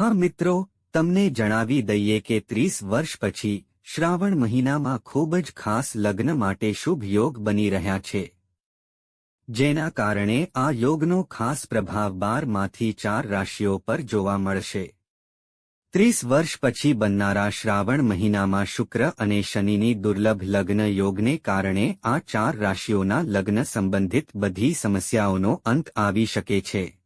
હા મિત્રો, તમને જણાવી દઈએ કે ત્રીસ વર્ષ પછી શ્રાવણ મહિનામાં ખૂબ જ ખાસ લગ્ન માટે શુભ યોગ બની રહ્યા છે. જેના કારણે આ યોગનો ખાસ પ્રભાવ બારમાંથી ચાર રાશિઓ પર જોવા મળશે. ત્રીસ વર્ષ પછી બનનારા શ્રાવણ મહિનામાં શુક્ર અને શનિની દુર્લભ લગ્ન યોગને કારણે આ ચાર રાશિઓના લગ્ન સંબંધિત બધી સમસ્યાઓનો અંત આવી શકે છે.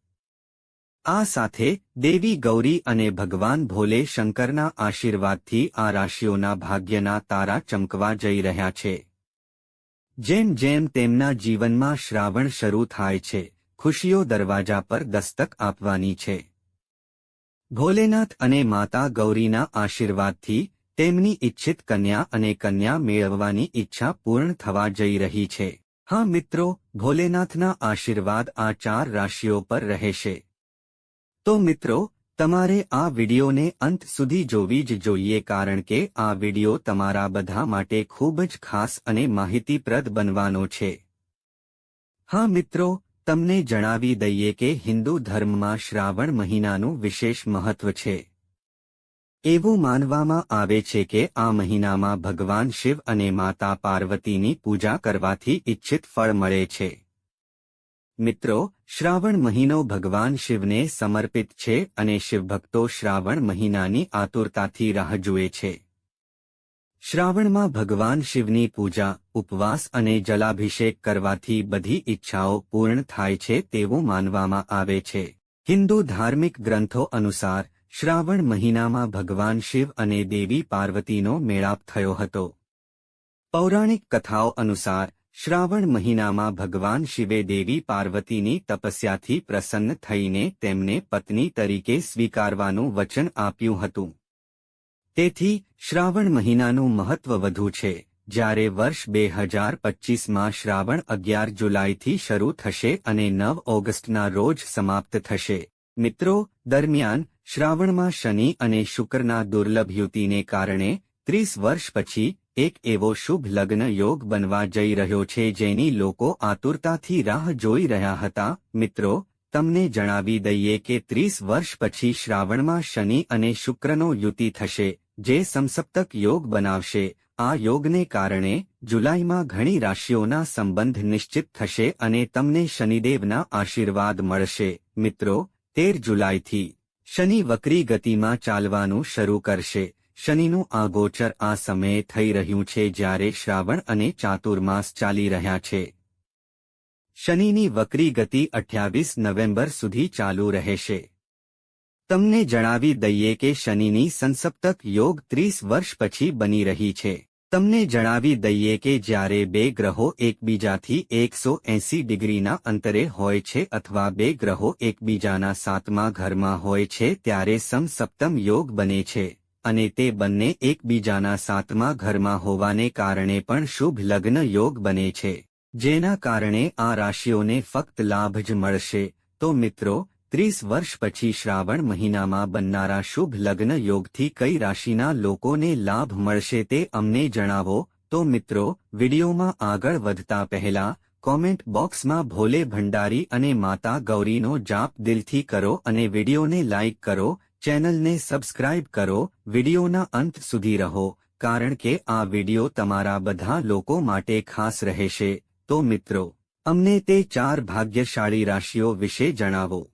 આ સાથે દેવી ગૌરી અને ભગવાન ભોલે શંકરના આશીર્વાદથી આ રાશિઓના ભાગ્યના તારા ચમકવા જઈ રહ્યા છે. જેમ જેમ તેમના જીવનમાં શ્રાવણ શરૂ થાય છે, ખુશીઓ દરવાજા પર દસ્તક આપવાની છે. ભોલેનાથ અને માતા ગૌરીના આશીર્વાદથી તેમની ઇચ્છિત કન્યા અને કન્યા મેળવવાની ઈચ્છા પૂર્ણ થવા જઈ રહી છે. હા મિત્રો, ભોલેનાથના આશીર્વાદ આ ચાર રાશિઓ પર રહેશે. તો મિત્રો, તમારે આ વિડિયોને અંત સુધી જોવી જ જોઈએ કારણ કે આ વિડિયો તમારા બધા માટે ખૂબ જ ખાસ અને માહિતીપ્રદ બનવાનો છે. હા મિત્રો, તમને જણાવી દઈએ કે હિન્દુ ધર્મમાં શ્રાવણ મહિનાનું વિશેષ મહત્વ છે. એવું માનવામાં આવે છે કે આ મહિનામાં ભગવાન શિવ અને માતા પાર્વતીની પૂજા કરવાથી ઇચ્છિત ફળ મળે છે. મિત્રો, શ્રાવણ મહિનો ભગવાન શિવને સમર્પિત છે અને શિવભક્તો શ્રાવણ મહિનાની આતુરતાથી રાહ જુએ છે. શ્રાવણમાં ભગવાન શિવની પૂજા, ઉપવાસ અને જલાભિષેક કરવાથી બધી ઈચ્છાઓ પૂર્ણ થાય છે તેવું માનવામાં આવે છે. હિન્દુ ધાર્મિક ગ્રંથો અનુસાર, શ્રાવણ મહિનામાં ભગવાન શિવ અને દેવી પાર્વતીનો મેળાપ થયો હતો. પૌરાણિક કથાઓ અનુસાર શ્રાવણ મહિનામાં ભગવાન શિવે દેવી પાર્વતીની તપસ્યાથી પ્રસન્ન થઈને તેમને પત્ની તરીકે સ્વીકારવાનું વચન આપ્યું હતું. તેથી, શ્રાવણ મહિનાનું મહત્વ વધુ છે. જ્યારે વર્ષ બે હજાર પચ્ચીસમાં શ્રાવણ અગિયાર જુલાઈથી શરૂ થશે અને નવ ઓગસ્ટના રોજ સમાપ્ત થશે. મિત્રો, દરમિયાન, શ્રાવણમાં શનિ અને શુક્રના દુર્લભ યુતિને કારણે, ત્રીસ વર્ષ પછી એક એવો શુભ લગ્ન યોગ બનવા જઈ રહ્યો છે જેની લોકો આતુરતાથી રાહ જોઈ રહ્યા હતા. મિત્રો, તમને જણાવી દઈએ કે ત્રીસ વર્ષ પછી શ્રાવણમાં શનિ અને શુક્રનો યુતિ થશે, જે સમસપ્તક યોગ બનાવશે. આ યોગને કારણે જુલાઈમાં ઘણી રાશિઓના સંબંધ નિશ્ચિત થશે અને તમને શનિદેવના આશીર્વાદ મળશે. મિત્રો, તેર જુલાઈથી શનિ વક્રી ગતિમાં ચાલવાનું શરૂ કરશે. શનિનું આ ગોચર આ સમયે થઈ રહ્યું છે જ્યારે શ્રાવણ અને ચાતુર્માસ ચાલી રહ્યા છે. શનિની વક્રી ગતિ અઠ્યાવીસ નવેમ્બર સુધી ચાલુ રહેશે. તમને જણાવી દઈએ કે શનિની સંસપ્તક યોગ ત્રીસ વર્ષ પછી બની રહી છે. તમને જણાવી દઈએ કે જ્યારે બે ગ્રહો એકબીજાથી એકસો એંસી ડિગ્રીના અંતરે હોય છે અથવા બે ગ્રહો એકબીજાના સાતમા ઘરમાં હોય છે ત્યારે સમસપ્તમ યોગ બને છે. અને તે બંને એકબીજાના સાતમા ઘરમાં હોવાને કારણે પણ શુભ લગ્ન યોગ બને છે. જેના કારણે આ રાશિઓને ફક્ત લાભ જ મળશે. તો મિત્રો, ત્રીસ વર્ષ પછી શ્રાવણ મહિનામાં બનનારા શુભ લગ્ન યોગથી કઈ રાશિના લોકોને લાભ મળશે તે અમને જણાવો? તો મિત્રો, વિડીયોમાં આગળ વધતા પહેલા, કોમેન્ટ બોક્સમાં ભોલે ભંડારી અને માતા ગૌરીનો જાપ દિલથી કરો અને વિડીયોને લાઇક કરો ચેનલને સબસ્ક્રાઇબ કરો, વિડિયોના અંત સુધી રહો, કારણ કે આ વીડિયો તમારા બધા લોકો માટે ખાસ રહેશે. તો મિત્રો, અમને તે ચાર ભાગ્યશાળી રાશિઓ વિશે જણાવો.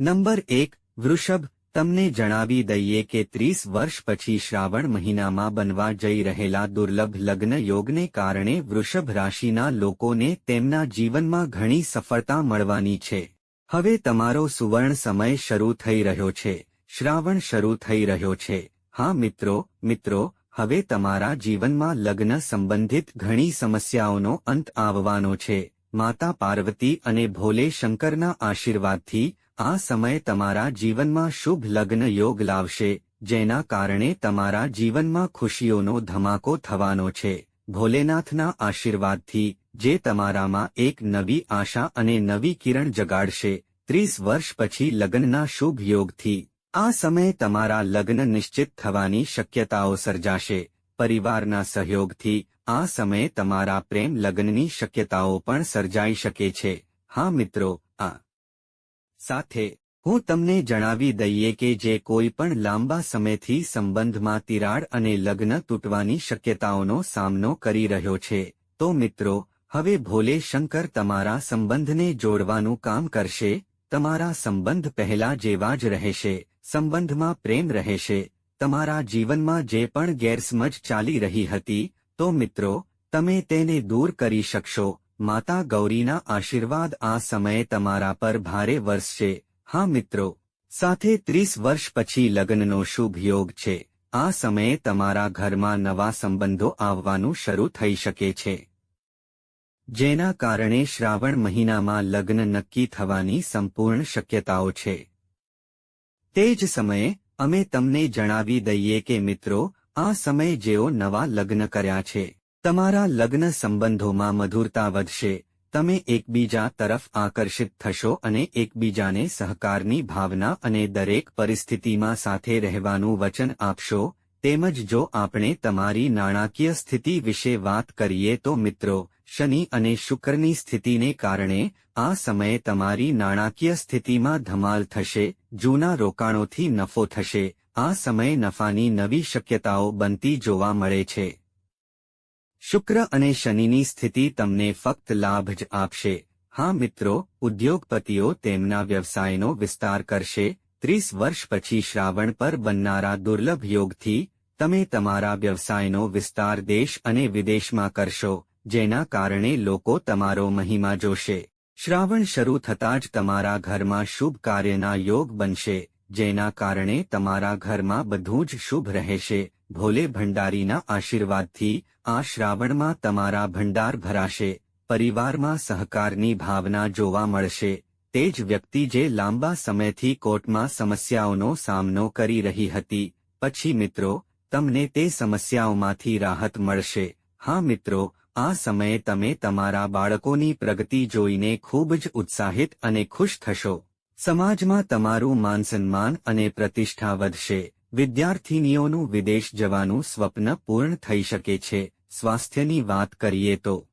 નંબર એક, વૃષભ, તમને જણાવી દઈએ કે ત્રીસ વર્ષ પછી શ્રાવણ મહિનામાં બનવા જઈ રહેલા દુર્લભ લગ્ન યોગને કારણે વૃષભ રાશિના લોકોને તેમના જીવનમાં ઘણી સફળતા મળવાની છે. હવે તમારો સુવર્ણ સમય શરૂ થઈ રહ્યો છે. શ્રાવણ શરૂ થઈ રહ્યો છે. હા, મિત્રો મિત્રો, હવે તમારા જીવનમાં લગ્ન સંબંધિત ઘણી સમસ્યાઓનો અંત આવવાનો છે. માતા પાર્વતી અને ભોલે શંકરના આશીર્વાદથી આ સમય તમારા જીવનમાં શુભ લગ્ન યોગ લાવશે, જેના કારણે તમારા જીવનમાં ખુશીઓનો ધમાકો થવાનો છે. ભોલેનાથના આશીર્વાદથી, જે તમારામાં એક નવી આશા અને નવી કિરણ જગાડશે ત્રીસ વર્ષ પછી લગ્નના શુભ યોગથી, આ સમયે તમારા લગ્ન નિશ્ચિત થવાની શક્યતાઓ સર્જાશે. પરિવારના સહયોગથી, આ સમયે તમારા પ્રેમ લગ્નની શક્યતાઓ પણ સર્જાઈ શકે છે. હા મિત્રો, આ. સાથે, હું તમને જણાવી દઈએ કે જે કોઈ પણ લાંબા સમયથી સંબંધમાં તિરાડ અને લગ્ન તૂટવાની શક્યતાઓનો સામનો કરી રહ્યો છે. તો મિત્રો, હવે ભોલે શંકર તમારા સંબંધને જોડવાનું કામ કરશે? તમારા સંબંધ પહેલા જેવા જ રહેશે, સંબંધમાં પ્રેમ રહેશે, તમારા જીવનમાં જે પણ ગેરસમજ ચાલી રહી હતી, તો મિત્રો, તમે તેને દૂર કરી શકશો, માતા ગૌરીના આશીર્વાદ આ સમયે તમારા પર ભારે વરસશે, હા મિત્રો, સાથે ત્રીસ વર્ષ પછી લગ્નનો શુભ યોગ છે, આ સમયે તમારા ઘરમાં નવા સંબંધો આવવાનું શરૂ થઈ શકે છે. જેના કારણે શ્રાવણ મહિનામાં લગ્ન નક્કી થવાની સંપૂર્ણ શક્યતાઓ છે. તે જ સમયે, અમે તમને જણાવી દઈએ કે મિત્રો, આ સમય જેઓ નવા લગ્ન કર્યા છે. તમારા લગ્ન સંબંધોમાં મધુરતા વધશે. તમે એકબીજા તરફ આકર્ષિત થશો અને એકબીજાને સહકારની ભાવના અને દરેક પરિસ્થિતિમાં સાથે રહેવાનું વચન આપશો. તેમજ જો આપણે તમારી નાણાકીય સ્થિતિ વિશે વાત કરીએ તો મિત્રો શનિ અને શુક્રની સ્થિતિને કારણે આ સમયે તમારી નાણાકીય સ્થિતિમાં ધમાલ થશે, જૂના રોકાણોથી નફો થશે, આ સમયે નફાની નવી શક્યતાઓ બનતી જોવા મળે છે. શુક્ર અને શનિની સ્થિતિ તમને ફક્ત લાભ જ આપશે. હા મિત્રો, ઉદ્યોગપતિઓ તેમના વ્યવસાયનો વિસ્તાર કરશે. ત્રીસ વર્ષ પછી શ્રાવણ પર બનનારા દુર્લભ યોગથી તમે તમારા વ્યવસાયનો વિસ્તાર દેશ અને વિદેશમાં કરશો. જેના કારણે લોકો તમારો મહિમા જોશે. શ્રાવણ શરૂ થતાં જ તમારા ઘરમાં શુભ કાર્યના યોગ બનશે, જેના કારણે તમારા ઘરમાં બધું જ શુભ રહેશે. ભોલે ભંડારીના આશીર્વાદથી, આ શ્રાવણમાં તમારા ભંડાર ભરાશે, પરિવારમાં સહકારની ભાવના જોવા મળશે. તે જ વ્યક્તિ જે લાંબા સમયથી કોર્ટમાં સમસ્યાઓનો સામનો કરી રહી હતી. પછી મિત્રો, તમને તે સમસ્યાઓમાંથી રાહત મળશે. હા મિત્રો આ સમયે તમે તમારા બાળકોની પ્રગતિ જોઈને ખૂબ જ ઉત્સાહિત અને ખુશ થશો. સમાજમાં તમારું માનસન્માન અને પ્રતિષ્ઠા વધશે. વિદ્યાર્થીનીઓનું વિદેશ જવાનું સ્વપ્ન પૂર્ણ થઈ શકે છે. સ્વાસ્થ્યની વાત કરીએ તો.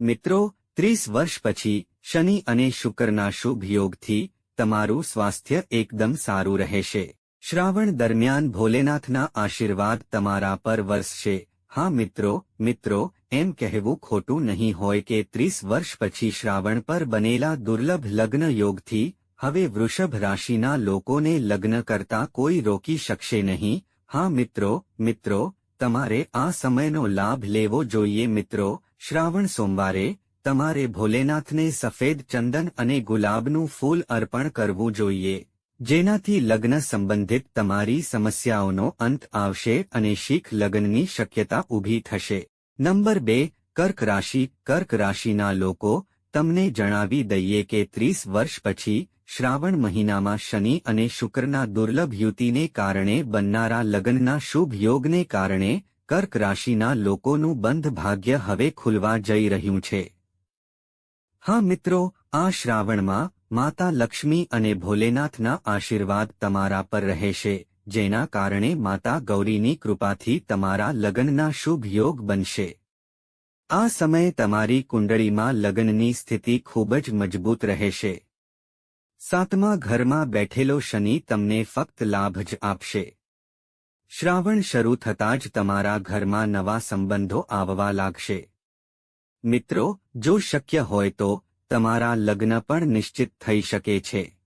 મિત્રો, ત્રીસ વર્ષ પછી શનિ અને શુક્રના શુભ યોગથી તમારું સ્વાસ્થ્ય એકદમ સારું રહેશે. શ્રાવણ દરમિયાન ભોલેનાથના આશીર્વાદ તમારા પર વરસશે. હા મિત્રો મિત્રો એમ કહેવું ખોટું નહીં હોય કે ત્રીસ વર્ષ પછી શ્રાવણ પર બનેલા દુર્લભ લગ્ન યોગથી, હવે વૃષભ રાશિના લોકોને લગ્ન કરતા કોઈ રોકી શકશે નહીં. હા મિત્રો મિત્રો, તમારે આ સમયનો લાભ લેવો જોઈએ મિત્રો. શ્રાવણ સોમવારે, તમારે ભોલેનાથને સફેદ ચંદન અને ગુલાબનું ફૂલ અર્પણ કરવું જોઈએ. જેનાથી લગ્ન સંબંધિત તમારી સમસ્યાઓનો અંત આવશે અને શીખ લગ્નની શક્યતા ઊભી થશે. નંબર બે, કર્ક રાશિ. કર્ક રાશિના લોકો તમને જણાવી દઈએ કે ત્રીસ વર્ષ પછી શ્રાવણ મહિનામાં શનિ અને શુક્રના દુર્લભ યુતિને કારણે બનનારા લગ્નના શુભ યોગને કારણે કર્ક રાશિના લોકોનું બંધ ભાગ્ય હવે ખુલવા જઈ રહ્યું છે. હા મિત્રો, આ શ્રાવણમાં માતા લક્ષ્મી અને ભોલેનાથના આશીર્વાદ તમારા પર રહેશે, જેના કારણે માતા ગૌરીની કૃપાથી તમારા લગ્નના શુભ યોગ બનશે. આ સમયે તમારી કુંડળીમાં લગ્નની સ્થિતિ ખૂબ જ મજબૂત રહેશે. સાતમા ઘરમાં બેઠેલો શનિ તમને ફક્ત લાભ જ આપશે. શ્રાવણ શરૂ થતાં જ તમારા ઘરમાં નવા સંબંધો આવવા લાગશે. મિત્રો, જો શક્ય હોય તો, તમારા લગ્ન પણ નિશ્ચિત થઈ શકે છે.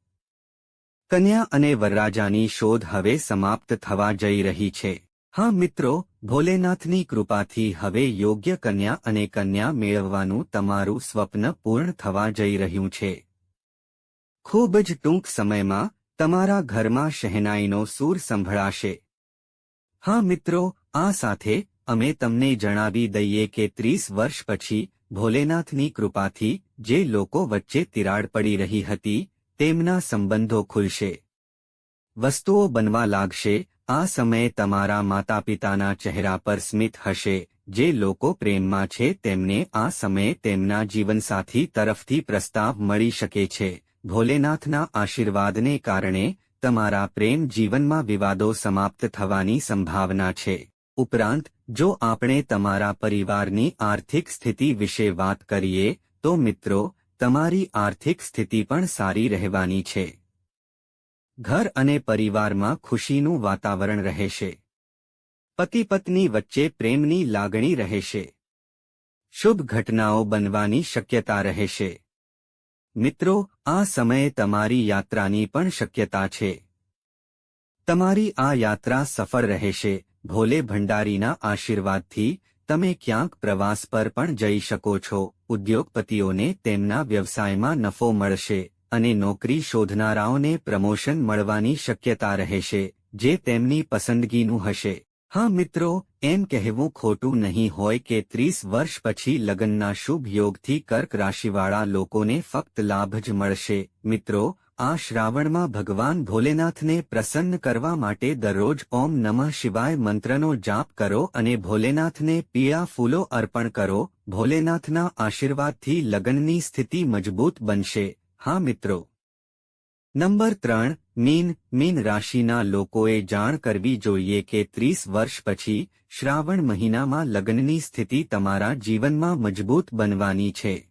કન્યા અને વરરાજાની શોધ હવે સમાપ્ત થવા જઈ રહી છે. હા મિત્રો ભોલેનાથની કૃપાથી હવે યોગ્ય કન્યા અને કન્યા મેળવવાનું તમારું સ્વપ્ન પૂર્ણ થવા જઈ રહ્યું છે. ખૂબ જ ટૂંક સમયમાં તમારા ઘરમાં શહેનાઈનો સૂર સંભળાશે. હા મિત્રો, આ સાથે અમે તમને જણાવી દઈએ કે ત્રીસ વર્ષ પછી ભોલેનાથની કૃપાથી જે લોકો વચ્ચે તિરાડ પડી રહી હતી, તેમના સંબંધો ખુલશે. વસ્તુઓ બનવા લાગશે આ સમયે તમારા માતા પિતાના ચહેરા પર સ્મિત હશે, જે લોકો પ્રેમમાં છે તેમને આ સમયે તેમના જીવનસાથી તરફથી પ્રસ્તાવ મળી શકે છે. ભોલેનાથના આશીર્વાદને કારણે તમારા પ્રેમ જીવનમાં વિવાદો સમાપ્ત થવાની સંભાવના છે. ઉપરાંત, જો આપણે તમારા પરિવારની આર્થિક સ્થિતિ વિશે વાત કરીએ, તો મિત્રો, તમારી આર્થિક સ્થિતિ પણ સારી રહેવાની છે. ઘર અને પરિવારમાં ખુશીનું વાતાવરણ રહેશે. પતિ પત્ની વચ્ચે પ્રેમની લાગણી રહેશે. શુભ ઘટનાઓ બનવાની શક્યતા રહેશે. મિત્રો, આ સમયે તમારી યાત્રાની પણ શક્યતા છે. તમારી આ યાત્રા સફળ રહેશે. ભોલે ભંડારીના આશીર્વાદથી તમે ક્યાંક પ્રવાસ પર પણ જઈ શકો છો. ઉદ્યોગપતિઓને તેમના વ્યવસાયમાં નફો મળશે. અને નોકરી શોધનારાઓને પ્રમોશન મળવાની શક્યતા રહેશે, જે તેમની પસંદગીનું હશે. હા મિત્રો, એમ કહેવું ખોટું નહીં હોય કે ત્રીસ વર્ષ પછી લગ્નના શુભ યોગથી કર્ક રાશિવાળા લોકોને ફક્ત લાભ જ મળશે. મિત્રો, આ શ્રાવણમાં ભગવાન ભોલેનાથને પ્રસન્ન કરવા માટે દરરોજ ઓમ નમઃ શિવાય મંત્રનો જાપ કરો અને ભોલેનાથને પીળા ફૂલો અર્પણ કરો. ભોલેનાથના આશીર્વાદથી લગ્નની સ્થિતિ મજબૂત બનશે. હા મિત્રો. નંબર ત્રણ, મીન મીન રાશિના લોકોએ જાણ કરવી જોઈએ કે ત્રીસ વર્ષ પછી શ્રાવણ મહિનામાં લગ્નની સ્થિતિ તમારા જીવનમાં મજબૂત બનવાની છે.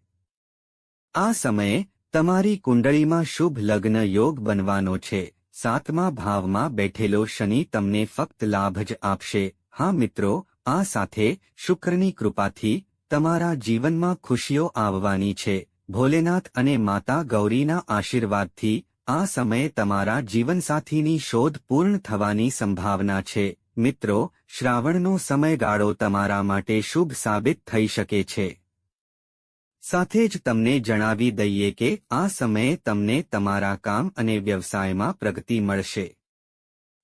આ સમયે તમારી કુંડળીમાં શુભ લગ્ન યોગ બનવાનો છે. સાતમા ભાવમાં બેઠેલો શનિ તમને ફક્ત લાભ જ આપશે. હા મિત્રો, આ સાથે શુક્રની કૃપાથી તમારા જીવનમાં ખુશીઓ આવવાની છે. ભોલેનાથ અને માતા ગૌરીના આશીર્વાદથી આ સમયે તમારા જીવનસાથીની શોધ પૂર્ણ થવાની સંભાવના છે. મિત્રો, શ્રાવણનો સમયગાળો તમારા માટે શુભ સાબિત થઈ શકે છે. સાથે જ તમને જણાવી દઈએ કે આ સમયે તમને તમારા કામ અને વ્યવસાયમાં પ્રગતિ મળશે.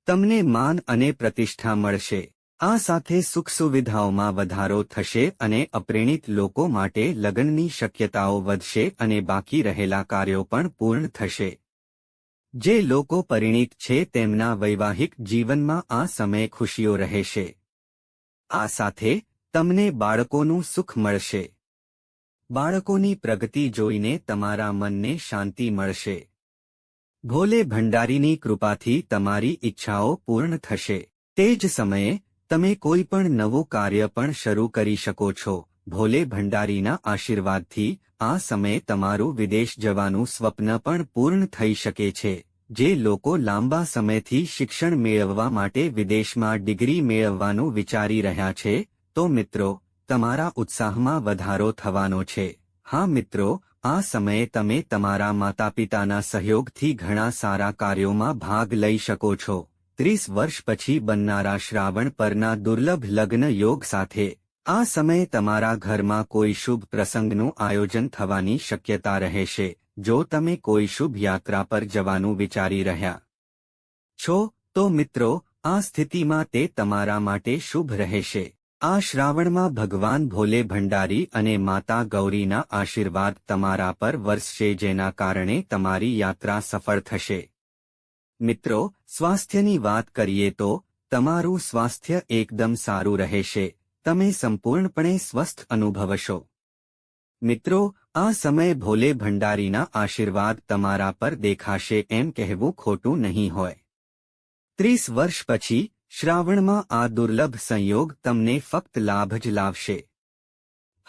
તમને માન અને પ્રતિષ્ઠા મળશે. આ સાથે સુખ સુવિધાઓમાં વધારો થશે અને અપ્રેણિત લોકો માટે લગ્નની શક્યતાઓ વધશે અને બાકી રહેલા કાર્યો પણ પૂર્ણ થશે. જે લોકો પરિણીત છે તેમના વૈવાહિક જીવનમાં આ સમય ખુશીઓ રહેશે. આ સાથે તમને બાળકોનું સુખ મળશે. બાળકોની પ્રગતિ જોઈને તમારા મનને શાંતિ મળશે. ભોલે ભંડારીની કૃપાથી તમારી ઈચ્છાઓ પૂર્ણ થશે. તે જ સમયે તમે કોઈ પણ નવું કાર્ય પણ શરૂ કરી શકો છો. ભોલે ભંડારીના આશીર્વાદથી, આ સમયે તમારું વિદેશ જવાનું સ્વપ્ન પણ પૂર્ણ થઈ શકે છે. જે લોકો લાંબા સમયથી શિક્ષણ મેળવવા માટે વિદેશમાં ડિગ્રી મેળવવાનું વિચારી રહ્યા છે, તો મિત્રો, તમારા ઉત્સાહમાં વધારો થવાનો છે. હા મિત્રો, આ સમયે તમે તમારા માતાપિતાના સહયોગથી ઘણા સારા કાર્યોમાં ભાગ લઈ શકો છો. ત્રીસ વર્ષ પછી બનનારા શ્રાવણ પરના દુર્લભ લગ્ન યોગ સાથે, આ સમયે તમારા ઘરમાં કોઈ શુભ પ્રસંગનું આયોજન થવાની શક્યતા રહેશે, જો તમે કોઈ શુભ યાત્રા પર જવાનું વિચારી રહ્યા છો, તો મિત્રો, આ સ્થિતિમાં તે તમારા માટે શુભ રહેશે. આ શ્રાવણમાં ભગવાન ભોલે ભંડારી અને માતા ગૌરીના આશીર્વાદ તમારા પર વરસશે જેના કારણે તમારી યાત્રા સફળ થશે. મિત્રો, સ્વાસ્થ્યની વાત કરીએ તો, તમારું સ્વાસ્થ્ય એકદમ સારું રહેશે. તમે સંપૂર્ણપણે સ્વસ્થ અનુભવશો. મિત્રો, આ સમય ભોલે ભંડારીના આશીર્વાદ તમારા પર દેખાશે એમ કહેવું ખોટું નહીં હોય. ત્રીસ વર્ષ પછી, શ્રાવણમાં આ દુર્લભ સંયોગ તમને ફક્ત લાભ જ લાવશે.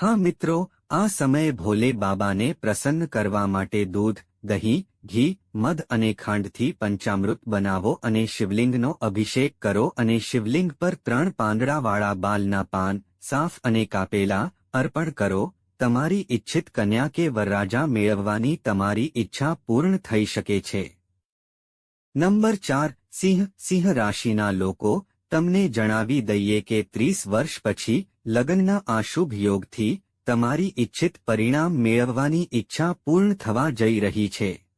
હા મિત્રો, આ સમય ભોલે બાબાને પ્રસન્ન કરવા માટે દૂધ, દહીં ઘી, મધ અને ખાંડથી પંચામૃત બનાવો અને શિવલિંગનો અભિષેક કરો અને શિવલિંગ પર ત્રણ પાંદડાવાળા બાલના પાન, સાફ અને કાપેલા, અર્પણ કરો. તમારી ઇચ્છિત કન્યા કે વરરાજા મેળવવાની તમારી ઈચ્છા પૂર્ણ થઈ શકે છે. નંબર ચાર, સિંહ સિંહ રાશિના લોકો, તમને જણાવી દઈએ કે ત્રીસ વર્ષ પછી, લગ્નના આ યોગથી, તમારી ઇચ્છિત પરિણામ મેળવવાની ઈચ્છા પૂર્ણ થવા જઈ રહી છે.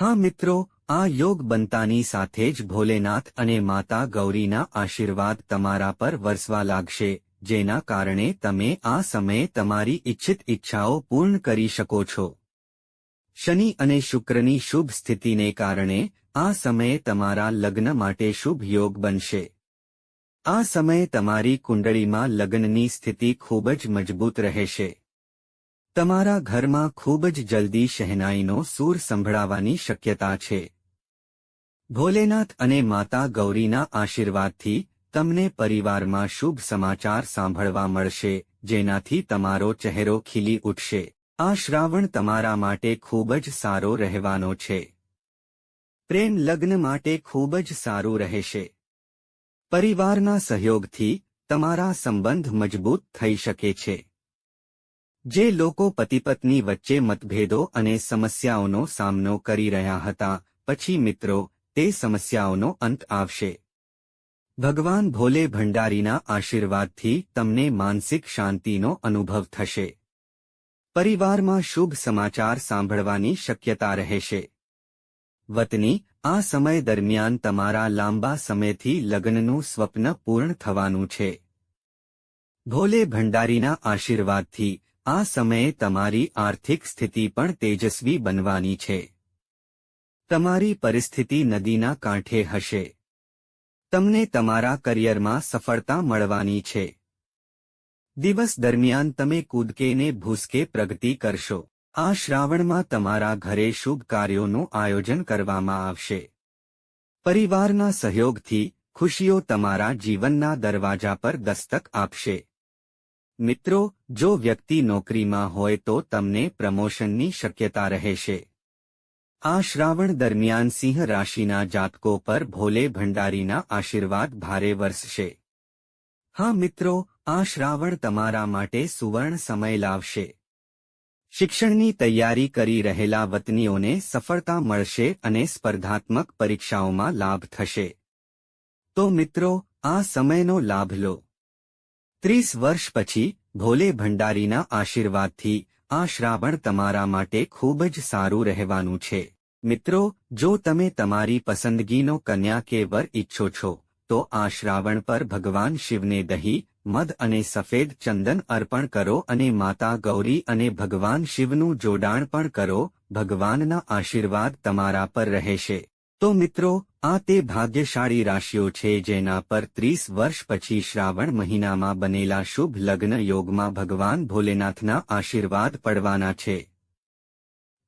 હા મિત્રો, આ યોગ બનતાની સાથે જ ભોલેનાથ અને માતા ગૌરીના આશીર્વાદ તમારા પર વરસવા લાગશે, જેના કારણે તમે આ સમયે તમારી ઇચ્છિત ઈચ્છાઓ પૂર્ણ કરી શકો છો. શનિ અને શુક્રની શુભ સ્થિતિને કારણે આ સમયે તમારા લગ્ન માટે શુભ યોગ બનશે. આ સમયે તમારી કુંડળીમાં લગ્નની સ્થિતિ ખૂબ જ મજબૂત રહેશે. તમારા ઘરમાં ખૂબ જ જલ્દી શહેનાઈનો સૂર સંભળાવાની શક્યતા છે. ભોલેનાથ અને માતા ગૌરીના આશીર્વાદથી તમને પરિવારમાં શુભ સમાચાર સાંભળવા મળશે, જેનાથી તમારો ચહેરો ખીલી ઉઠશે. આ શ્રાવણ તમારા માટે ખૂબ જ સારો રહેવાનો છે. પ્રેમ લગ્ન માટે ખૂબ જ સારું રહેશે. પરિવારના સહયોગથી તમારા સંબંધ મજબૂત થઈ શકે છે. જે લોકો પતિપત્ની વચ્ચે મતભેદો અને સમસ્યાઓનો સામનો કરી રહ્યા હતા, પછી મિત્રો, તે સમસ્યાઓનો અંત આવશે. ભગવાન ભોલે ભંડારીના આશીર્વાદથી તમને માનસિક શાંતિનો અનુભવ થશે. પરિવારમાં શુભ સમાચાર સાંભળવાની શક્યતા રહેશે. વતની, આ સમય દરમિયાન તમારા લાંબા સમયથી લગ્નનું સ્વપ્ન પૂર્ણ થવાનું છે. ભોલે ભંડારીના આશીર્વાદથી આ સમયે તમારી આર્થિક સ્થિતિ પણ તેજસ્વી બનવાની છે. તમારી પરિસ્થિતિ નદીના કાંઠે હશે. તમને તમારા કરિયરમાં સફળતા મળવાની છે. દિવસ દરમિયાન તમે કૂદકેને ભૂસકે પ્રગતિ કરશો. આ શ્રાવણમાં તમારા ઘરે શુભ કાર્યોનું આયોજન કરવામાં આવશે. પરિવારના સહયોગથી ખુશીઓ તમારા જીવનના દરવાજા પર દસ્તક આપશે. મિત્રો, જો વ્યક્તિ નોકરીમાં હોય તો તમને પ્રમોશનની શક્યતા રહેશે. આ શ્રાવણ દરમિયાન સિંહ રાશિના જાતકો પર ભોલે ભંડારીના આશીર્વાદ ભારે વરસશે. હા મિત્રો, આ શ્રાવણ તમારા માટે સુવર્ણ સમય લાવશે. શિક્ષણની તૈયારી કરી રહેલા વતનીઓને સફળતા મળશે અને સ્પર્ધાત્મક પરીક્ષાઓમાં લાભ થશે. તો મિત્રો, આ સમયનો લાભ લો. ત્રીસ વર્ષ પછી ભોલે ભંડારીના આશીર્વાદથી આ શ્રાવણ તમારા માટે ખૂબ જ સારું રહેવાનું છે. મિત્રો, જો તમે તમારી પસંદગીનો કન્યા કે વર ઈચ્છો છો, તો આ શ્રાવણ પર ભગવાન શિવને દહીં, મધ અને સફેદ ચંદન અર્પણ કરો અને માતા ગૌરી અને ભગવાન શિવનું જોડાણ પણ કરો, ભગવાનના આશીર્વાદ તમારા પર રહેશે. તો મિત્રો આ તે ભાગ્યશાળી રાશિઓ છે જેના પર ત્રીસ વર્ષ પછી શ્રાવણ મહિનામાં બનેલા શુભ લગ્ન યોગમાં ભગવાન ભોલેનાથના આશીર્વાદ પડવાના છે.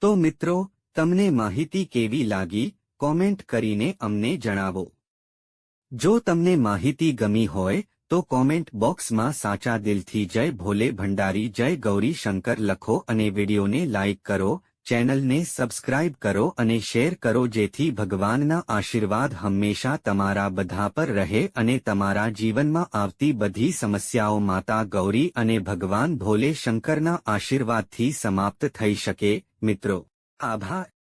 તો મિત્રો, તમને માહિતી કેવી લાગી? કોમેન્ટ કરીને અમને જણાવો. જો તમને માહિતી ગમી હોય, તો કોમેન્ટ બોક્સમાં સાચા દિલથી જય ભોલે ભંડારી, જય ગૌરી શંકર લખો અને વિડીયોને લાઇક કરો ચેનલને સબસ્ક્રાઇબ કરો અને શેર કરો જેથી ભગવાનના આશીર્વાદ હંમેશા તમારા બધા પર રહે અને તમારા જીવનમાં આવતી બધી સમસ્યાઓ માતા ગૌરી અને ભગવાન ભોલે શંકરના આશીર્વાદથી સમાપ્ત થઈ શકે. મિત્રો, આભાર.